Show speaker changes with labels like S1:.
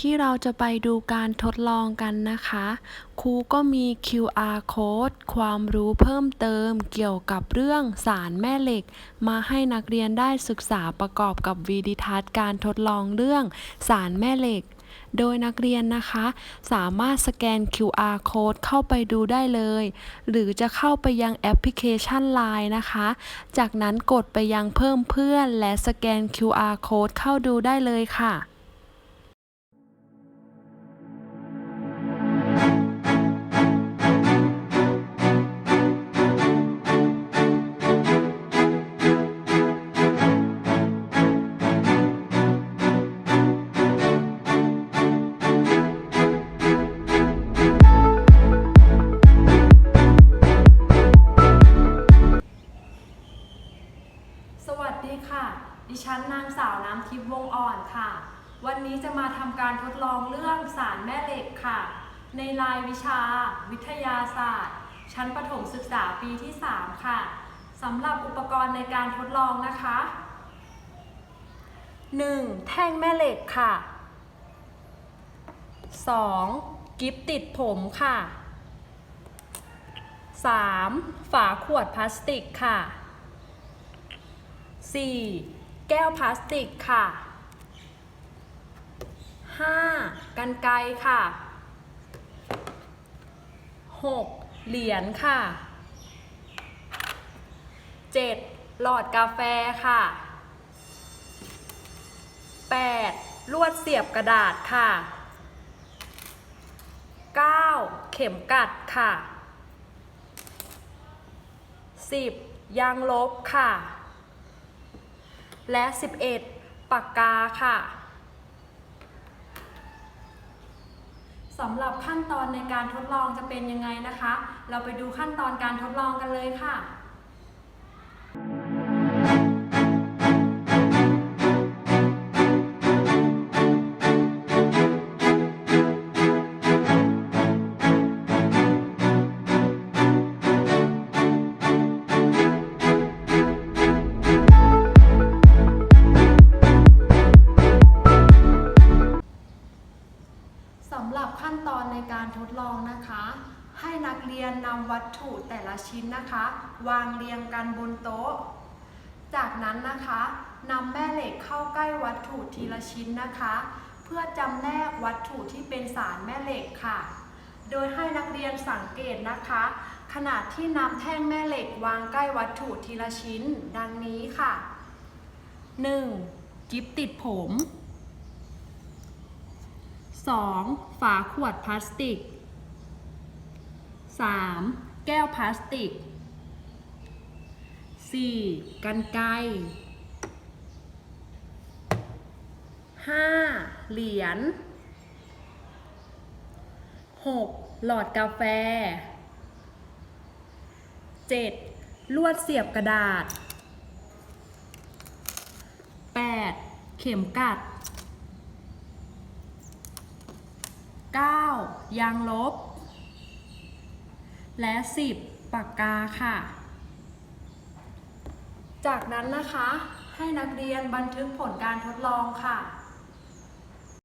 S1: ที่เราจะไปดูการทดลองกันนะคะ ครูก็มี QR code ความรู้เพิ่มเติมเกี่ยวกับเรื่องสารแม่เหล็ก มาให้นักเรียนได้ศึกษาประกอบกับวิดีทัศน์การทดลองเรื่องสารแม่เหล็ก โดยนักเรียนนะคะ สามารถสแกน QR code เข้าไปดูได้เลย หรือจะเข้าไปยังแอปพลิเคชัน Line นะคะ จากนั้นกดไปยังเพิ่มเพื่อน และสแกน QR code เข้าดูได้เลยค่ะ ค่ะ ดิฉันนางสาวน้ำทิพย์วงอ่อนค่ะ วันนี้จะมาทำการทดลองเรื่องสารแม่เหล็กค่ะ ในรายวิชา วิทยาศาสตร์ ชั้นประถมศึกษาปีที่ 3 ค่ะสำหรับอุปกรณ์ในการทดลองนะคะ 1. แท่งแม่เหล็กค่ะ 2. กิฟติดผมค่ะ 3. ฝาขวดพลาสติกค่ะ 4. แก้วพลาสติกค่ะ 5. กันไกค่ะ 6. เหรียญค่ะ 7. หลอดกาแฟค่ะ 8. ลวดเสียบกระดาษค่ะ 9. เข็มกัดค่ะ 10. ยางลบค่ะ และ 11 ปากกาค่ะสำหรับขั้นตอนในการทดลองจะเป็นยังไงนะคะ เราไปดูขั้นตอนการทดลองกันเลยค่ะ สำหรับขั้นตอนในการทดลองนะคะ ให้นักเรียนนำวัตถุแต่ละชิ้นนะคะ วางเรียงกันบนโต๊ะ จากนั้นนะคะนำแม่เหล็กเข้าใกล้วัตถุทีละชิ้นนะคะ เพื่อจำแนกวัตถุที่เป็นสารแม่เหล็กค่ะ โดยให้นักเรียนสังเกตนะคะ ขนาดที่นำแท่งแม่เหล็กวางใกล้วัตถุทีละชิ้น ดังนี้ค่ะ 1. กิฟติดผม 2. ฝาขวดพลาสติก 3. แก้วพลาสติก 4. กันไกร 5. เหรียญ 6. หลอดกาแฟ 7. ลวดเสียบกระดาษ 8. เข็มกัดายางลบ และ 10 ปากกาค่ะ จากนั้นนะคะให้นักเรียนบันทึกผลการทดลองค่ะ